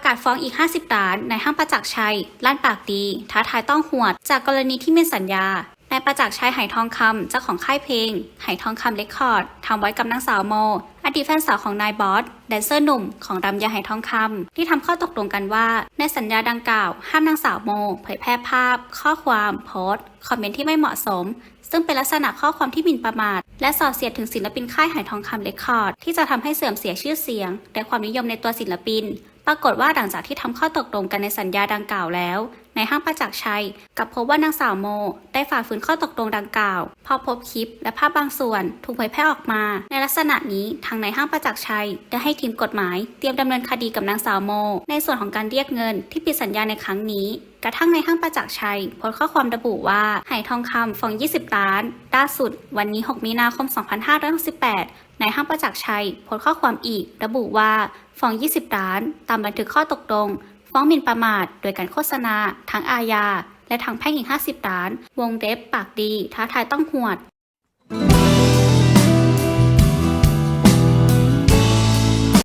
ประกาศฟ้องอีก 50 ล้านในห้างประจักษ์ชัยล้านปากดี ท้าทายต้องหวด จากกรณีที่ไม่สัญญานายประจักษ์ชัยไหทองคำเจ้าของค่ายเพลงไหทองคำเรคคอร์ดทำไว้กับนางสาวโม อดีตแฟนสาวของนายบอสแดนเซอร์หนุ่มของรำยาไหทองคำที่ทำข้อตกลงกันว่า ในสัญญาดังกล่าว ห้ามนางสาวโม เผยแพร่ภาพ ข้อความโพสต์ คอมเมนต์ที่ไม่เหมาะสม ซึ่งเป็นลักษณะข้อความที่หมิ่นประมาท และส่อเสียดถึงศิลปินค่ายไหทองคำเรคคอร์ดที่จะทำให้เสื่อมเสียชื่อเสียง และความนิยมในตัวศิลปิน ปรากฏว่าหลังจากที่ทำข้อตกลงกันในสัญญาดังกล่าวแล้ว ในห้างประจักษ์ชัยกับพบว่านางสาวโม ได้ฝ่าฝืนข้อตกลงดังกล่าว พอพบคลิปและภาพบางส่วนถูกเผยแพร่ออกมา ในลักษณะนี้ทางในห้างประจักษ์ชัยได้ให้ทีมกฎหมาย เตรียมดำเนินคดีกับนางสาวโม ในส่วนของการเรียกเงินที่ผิดสัญญาในครั้งนี้กระทั่งในห้างประจักษ์ชัยโพสต์ข้อความระบุว่าไหทองคำฟอง 20 ล้าน ล่าสุด วันนี้ 6 มีนาคม 2568 ในห้างประจักษ์ชัยโพสต์ข้อความอีก ระบุว่าฟอง 20 ล้าน ตามบันทึกข้อตกลง ฟ้องหมิ่นประมาท โดยการโฆษณา ทั้งอาญาและทางแพ่งอีก 50 ล้าน วงเล็บปากดี ท้าทายต้องหวด